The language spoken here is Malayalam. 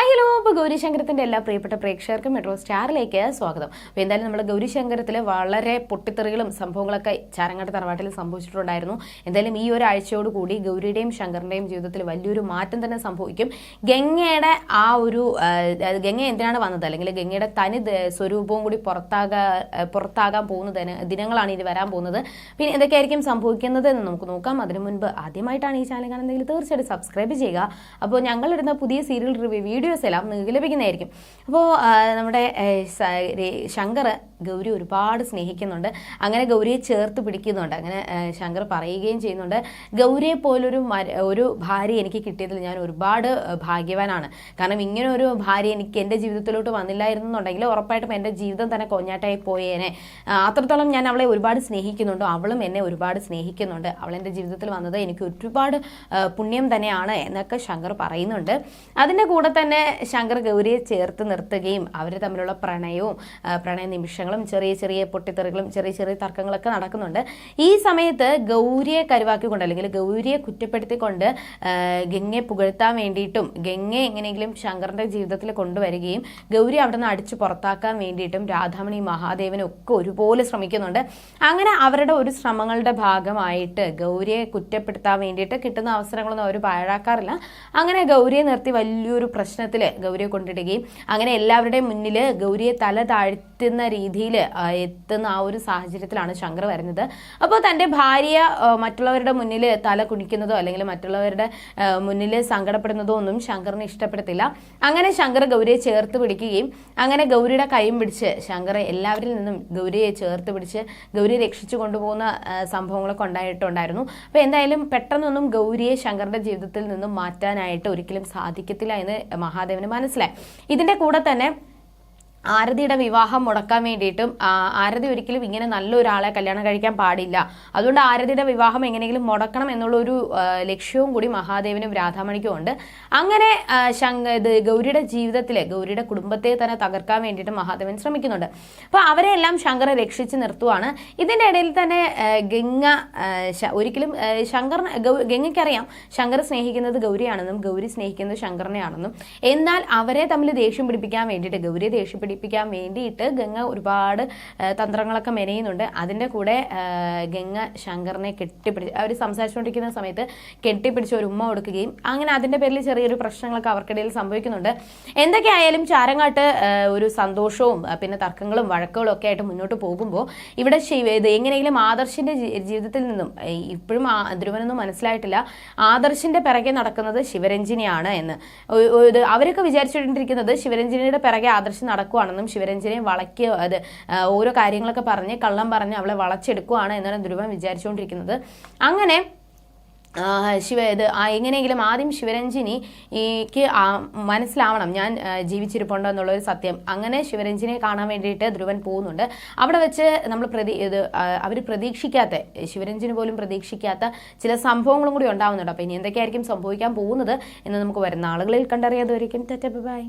ഹായ് ഹലോ അപ്പോൾ ഗൗരിശങ്കരത്തിന്റെ എല്ലാ പ്രിയപ്പെട്ട പ്രേക്ഷകർക്കും മെട്രോ സ്റ്റാറിലേക്ക് സ്വാഗതം. അപ്പോൾ എന്തായാലും നമ്മൾ ഗൗരിശങ്കരത്തിൽ വളരെ പൊട്ടിത്തെറികളും സംഭവങ്ങളൊക്കെ ചാരങ്ങാട്ട് തറവാട്ടിൽ സംഭവിച്ചിട്ടുണ്ടായിരുന്നു. എന്തായാലും ഈ ഒരാഴ്ചയോട് കൂടി ഗൗരിയുടെയും ശങ്കറിന്റെയും ജീവിതത്തിൽ വലിയൊരു മാറ്റം തന്നെ സംഭവിക്കും. ഗംഗയുടെ ആ ഒരു ഗംഗ എന്തിനാണ് വന്നത്? അല്ലെങ്കിൽ ഗംഗയുടെ തനി സ്വരൂപവും കൂടി പുറത്താകാ പുറത്താകാൻ പോകുന്ന ദിനങ്ങളാണ് ഇനി വരാൻ പോകുന്നത്. പിന്നെ എന്തൊക്കെയായിരിക്കും സംഭവിക്കുന്നത് എന്ന് നമുക്ക് നോക്കാം. അതിനു മുൻപ് ആദ്യമായിട്ടാണ് ഈ ചാനൽ കാണുന്നതെങ്കിൽ തീർച്ചയായിട്ടും സബ്സ്ക്രൈബ് ചെയ്യുക. അപ്പോൾ ഞങ്ങളിടുന്ന പുതിയ സീരിയൽ റിവ്യൂ വീഡിയോസ് എല്ലാം നിങ്ങൾക്ക് ലഭിക്കുന്നതായിരിക്കും. അപ്പോൾ നമ്മുടെ ശങ്കർ ഗൗരി ഒരുപാട് സ്നേഹിക്കുന്നുണ്ട്. അങ്ങനെ ഗൗരിയെ ചേർത്ത് പിടിക്കുന്നുണ്ട്. അങ്ങനെ ശങ്കർ പറയുകയും ചെയ്യുന്നുണ്ട്. ഗൗരിയെ പോലൊരു ഒരു ഭാര്യ എനിക്ക് കിട്ടിയതിൽ ഞാൻ ഒരുപാട് ഭാഗ്യവാനാണ്. കാരണം ഇങ്ങനെ ഒരു ഭാര്യ എനിക്ക് എന്റെ ജീവിതത്തിലോട്ട് വന്നില്ലായിരുന്നുണ്ടെങ്കിൽ ഉറപ്പായിട്ടും എന്റെ ജീവിതം തന്നെ കൊഞ്ഞാട്ടായി പോയേനെ. അത്രത്തോളം ഞാൻ അവളെ ഒരുപാട് സ്നേഹിക്കുന്നുണ്ട്. അവളും എന്നെ ഒരുപാട് സ്നേഹിക്കുന്നുണ്ട്. അവൾ എന്റെ ജീവിതത്തിൽ വന്നത് എനിക്ക് ഒരുപാട് പുണ്യം തന്നെയാണ് എന്നൊക്കെ ശങ്കർ പറയുന്നുണ്ട്. അതിന്റെ കൂടെ തന്നെ ശങ്കർ ഗൗരിയെ ചേർത്ത് നിർത്തുകയും അവർ തമ്മിലുള്ള പ്രണയവും പ്രണയ നിമിഷങ്ങളും ചെറിയ ചെറിയ പൊട്ടിത്തെറികളും ചെറിയ ചെറിയ തർക്കങ്ങളൊക്കെ നടക്കുന്നുണ്ട്. ഈ സമയത്ത് ഗൗരിയെ കരുവാക്കിക്കൊണ്ട് അല്ലെങ്കിൽ ഗൗരിയെ കുറ്റപ്പെടുത്തിക്കൊണ്ട് ഗംഗയെ പുകഴ്ത്താൻ വേണ്ടിയിട്ടും ഗംഗയെ എങ്ങനെയെങ്കിലും ശങ്കറിന്റെ ജീവിതത്തിൽ കൊണ്ടുവരികയും ഗൗരി അവിടെ നിന്ന് അടിച്ചു പുറത്താക്കാൻ വേണ്ടിയിട്ടും രാധാമണി മഹാദേവനും ഒക്കെ ഒരുപോലെ ശ്രമിക്കുന്നുണ്ട്. അങ്ങനെ അവരുടെ ഒരു ശ്രമങ്ങളുടെ ഭാഗമായിട്ട് ഗൗരിയെ കുറ്റപ്പെടുത്താൻ വേണ്ടിയിട്ട് കിട്ടുന്ന അവസരങ്ങളൊന്നും അവർ പാഴാക്കാറില്ല. അങ്ങനെ ഗൗരിയെ നിർത്തി വലിയൊരു പ്രശ്നത്തിൽ ഗൗരിയെ കൊണ്ടിടുകയും അങ്ങനെ എല്ലാവരുടെയും മുന്നിൽ ഗൗരിയെ തല താഴ്ത്തുന്ന രീതിയിൽ എത്തുന്ന ആ ഒരു സാഹചര്യത്തിലാണ് ശങ്കർ വരുന്നത്. അപ്പോൾ തന്റെ ഭാര്യ മറ്റുള്ളവരുടെ മുന്നിൽ തല കുണിക്കുന്നതോ അല്ലെങ്കിൽ മറ്റുള്ളവരുടെ മുന്നിൽ സങ്കടപ്പെടുന്നതോ ഒന്നും ശങ്കറിന് ഇഷ്ടപ്പെടത്തില്ല. അങ്ങനെ ശങ്കർ ഗൗരിയെ ചേർത്ത് പിടിക്കുകയും അങ്ങനെ ഗൗരിയുടെ കൈയും പിടിച്ച് ശങ്കർ എല്ലാവരിൽ നിന്നും ഗൗരിയെ ചേർത്ത് പിടിച്ച് ഗൗരി രക്ഷിച്ചു കൊണ്ടുപോകുന്ന സംഭവങ്ങളൊക്കെ ഉണ്ടായിട്ടുണ്ടായിരുന്നു. അപ്പോൾ എന്തായാലും പെട്ടെന്നൊന്നും ഗൗരിയെ ശങ്കറിന്റെ ജീവിതത്തിൽ നിന്നും മാറ്റാനായിട്ട് ഒരിക്കലും സാധിക്കത്തില്ല എന്ന് മഹാദേവന് മനസ്സിലായി. ഇതിന്റെ കൂടെ തന്നെ ആരതിയുടെ വിവാഹം മുടക്കാൻ വേണ്ടിയിട്ടും ആരതി ഒരിക്കലും ഇങ്ങനെ നല്ലൊരാളെ കല്യാണം കഴിക്കാൻ പാടില്ല. അതുകൊണ്ട് ആരതിയുടെ വിവാഹം എങ്ങനെയെങ്കിലും മുടക്കണം എന്നുള്ളൊരു ലക്ഷ്യവും കൂടി മഹാദേവനും രാധാമണിക്കും ഉണ്ട്. അങ്ങനെ ശങ്ക ഇത് ഗൗരിയുടെ ജീവിതത്തിലെ ഗൗരിയുടെ കുടുംബത്തെ തന്നെ തകർക്കാൻ വേണ്ടിയിട്ട് മഹാദേവൻ ശ്രമിക്കുന്നുണ്ട്. അപ്പോൾ അവരെ എല്ലാം ശങ്കർ രക്ഷിച്ച് നിർത്തുവാണ്. ഇതിന്റെ ഇടയിൽ തന്നെ ഗംഗ ഒരിക്കലും ശങ്കർ ഗംഗയ്ക്കറിയാം ശങ്കർ സ്നേഹിക്കുന്നത് ഗൗരിയാണെന്നും ഗൗരി സ്നേഹിക്കുന്നത് ശങ്കറിനെയാണെന്നും. എന്നാൽ അവരെ തമ്മിൽ ദേഷ്യം പിടിപ്പിക്കാൻ വേണ്ടിയിട്ട് ഗൗരിയെ ദേഷ്യം പിടിപ്പിക്കാൻ വേണ്ടിയിട്ട് ഗംഗ ഒരുപാട് തന്ത്രങ്ങളൊക്കെ മെനയുന്നുണ്ട്. അതിന്റെ കൂടെ ഗംഗ ശങ്കറിനെ കെട്ടിപ്പിടിച്ച് അവർ സംസാരിച്ചുകൊണ്ടിരിക്കുന്ന സമയത്ത് കെട്ടിപ്പിടിച്ച് ഒരു ഉമ്മ കൊടുക്കുകയും അങ്ങനെ അതിന്റെ പേരിൽ ചെറിയൊരു പ്രശ്നങ്ങളൊക്കെ അവർക്കിടയിൽ സംഭവിക്കുന്നുണ്ട്. എന്തൊക്കെയായാലും ചാരങ്ങാട്ട് ഒരു സന്തോഷവും പിന്നെ തർക്കങ്ങളും വഴക്കുകളും ഒക്കെ ആയിട്ട് മുന്നോട്ട് പോകുമ്പോൾ ഇവിടെ ഇത് എങ്ങനെയെങ്കിലും ആദർശിന്റെ ജീവിതത്തിൽ നിന്നും ഇപ്പോഴും ധ്രുവനൊന്നും മനസ്സിലായിട്ടില്ല ആദർശിന്റെ പിറകെ നടക്കുന്നത് ശിവരഞ്ജിനിയാണ് എന്ന്. അവരൊക്കെ വിചാരിച്ചുകൊണ്ടിരിക്കുന്നത് ശിവരഞ്ജിനിയുടെ പിറകെ ആദർശം നടക്കുവാണെന്നും ശിവരഞ്ജനെ വളയ്ക്ക് അത് ഓരോ കാര്യങ്ങളൊക്കെ പറഞ്ഞ് കള്ളം പറഞ്ഞ് അവളെ വളച്ചെടുക്കുവാണ് എന്നാണ് ധ്രുവൻ വിചാരിച്ചുകൊണ്ടിരിക്കുന്നത്. അങ്ങനെ ശിവ ഇത് എങ്ങനെയെങ്കിലും ആദ്യം ശിവരഞ്ജിനിക്ക് മനസ്സിലാവണം ഞാൻ ജീവിച്ചിരിപ്പുണ്ടോ എന്നുള്ളൊരു സത്യം. അങ്ങനെ ശിവരഞ്ജിനെ കാണാൻ വേണ്ടിയിട്ട് ധ്രുവൻ പോകുന്നുണ്ട്. അവിടെ വെച്ച് നമ്മൾ പ്രതി ഇത് അവർ പ്രതീക്ഷിക്കാത്ത ശിവരഞ്ജിനി പോലും പ്രതീക്ഷിക്കാത്ത ചില സംഭവങ്ങളും കൂടി ഉണ്ടാവുന്നുണ്ട്. അപ്പോൾ ഇനി എന്തൊക്കെയായിരിക്കും സംഭവിക്കാൻ പോകുന്നത് എന്ന് നമുക്ക് വരുന്ന ആളുകളിൽ കണ്ടറിയാതെ ഒരിക്കലും ബൈ.